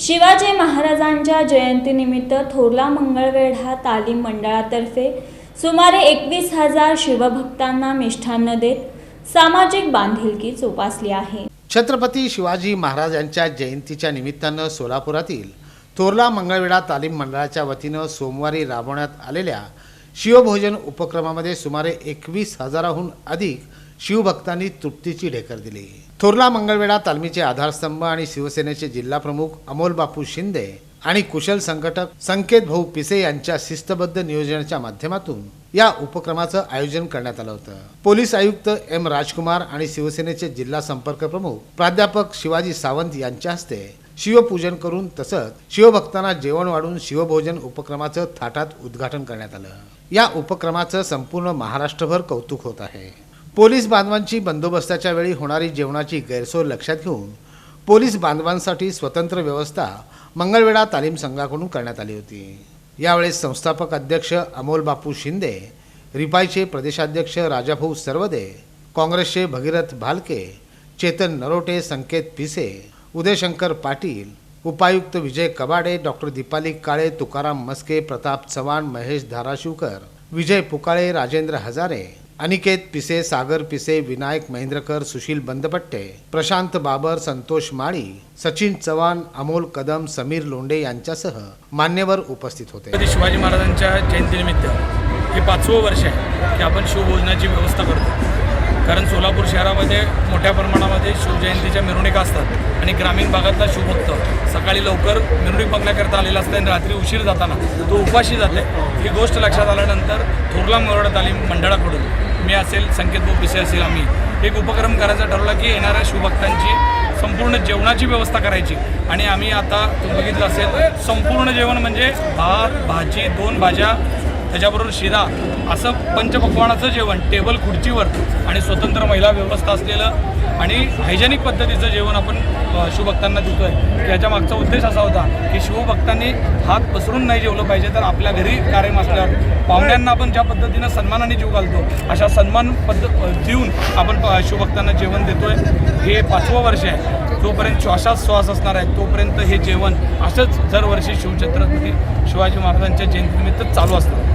शिवाजी महाराजांच्या जयंतीनिमित्त थोरला मंगळवेढा तालीम मंडळातर्फे सुमारे एकवीस हजार शिवभक्तांना मिष्ठान्न देत सामाजिक बांधिलकी जोपासली आहे. छत्रपती शिवाजी महाराज यांच्या जयंतीच्या निमित्तानं सोलापुरातील थोरला मंगळवेढा तालीम मंडळाच्या वतीनं सोमवारी राबवण्यात आलेल्या शिवभोजन उपक्रमामध्ये सुमारे एकवीस हजाराहून अधिक शिवभक्तांनी तृप्तीची ढेकर दिली. थोरला मंगळवेढा तालमीचे आधारस्तंभ आणि शिवसेनेचे जिल्हाप्रमुख अमोल बापू शिंदे आणि कुशल संघटक संकेत भाऊ पिसे यांच्या शिस्तबद्ध नियोजनाच्या माध्यमातून या उपक्रमाचं आयोजन करण्यात आलं होतं. पोलीस आयुक्त एम राजकुमार आणि शिवसेनेचे जिल्हा संपर्क प्रमुख प्राध्यापक शिवाजी सावंत यांच्या हस्ते शिवपूजन करून तसंच शिवभक्तांना जेवण वाढून शिवभोजन उपक्रमाचं थाटात उद्घाटन करण्यात आलं. या उपक्रमाचं संपूर्ण महाराष्ट्रभर कौतुक होत आहे. पोलीस बांधवांची बंदोबस्ताच्या वेळी होणारी जेवणाची गैरसोय लक्षात घेऊन पोलीस बांधवांसाठी स्वतंत्र व्यवस्था मंगळवेढा तालीम संघाकडून करण्यात आली होती. यावेळेस संस्थापक अध्यक्ष अमोल बापू शिंदे रिपाईचे प्रदेशाध्यक्ष राजाभाऊ सर्वदे काँग्रेसचे भगीरथ भालके चेतन नरोटे संकेत पिसे उदयशंकर पाटील उपायुक्त विजय कबाडे डॉक्टर दीपाली काळे तुकाराम मस्के प्रताप चव्हाण महेश धाराशिवकर विजय पुकाळे राजेंद्र हजारे अनिकेत पिसे सागर पिसे विनायक महेंद्रकर सुशील बंदपट्टे प्रशांत बाबर संतोष माळी सचिन चव्हाण अमोल कदम समीर लोंडे यांच्यासह मान्यवर उपस्थित होते. शिवाजी महाराजांच्या जयंतीनिमित्त हे पाचवं वर्ष आहे की आपण शिवभोजनाची व्यवस्था करतो. कारण सोलापूर शहरामध्ये मोठ्या प्रमाणामध्ये शिवजयंतीच्या मिरवणुका असतात आणि ग्रामीण भागातला शिवभक्त सकाळी लवकर मिरवणूक बघण्याकरता आलेला असतं आणि रात्री उशीर जाताना तो उपाशी जाते. ही गोष्ट लक्षात आल्यानंतर थोरला मोरडा तालीम मंडळाकडून मी असेल संकेत भाऊ पिसे असेल आम्ही. एक उपक्रम करायचा ठरवला की येणाऱ्या शिवभक्तांची संपूर्ण जेवणाची व्यवस्था करायची. आणि आम्ही आता बघितलं असेल संपूर्ण जेवण म्हणजे भात भाजी दोन भाज्या त्याच्याबरोबर शिरा असं पंचपक्वानाचं जेवण टेबल खुर्चीवर आणि स्वतंत्र महिला व्यवस्था असलेलं आणि हायजेनिक पद्धतीचं जेवण आपण शिवभक्तांना देतो आहे याच्या मागचा उद्देश असा होता की शिवभक्तांनी हात पसरून नाही जेवलं पाहिजे तर आपल्या घरी कार्यक्रम असल्यावर पाहुण्यांना आपण ज्या पद्धतीनं सन्मानाने जीव घालतो अशा सन्मान पद्ध देऊन आपण शिवभक्तांना जेवण देतोय. हे पाचवं वर्ष आहे. जोपर्यंत श्वासात श्वास असणार आहे तोपर्यंत हे जेवण असंच दरवर्षी शिवछत्रपती शिवाजी महाराजांच्या जयंतीनिमित्त चालू असतं.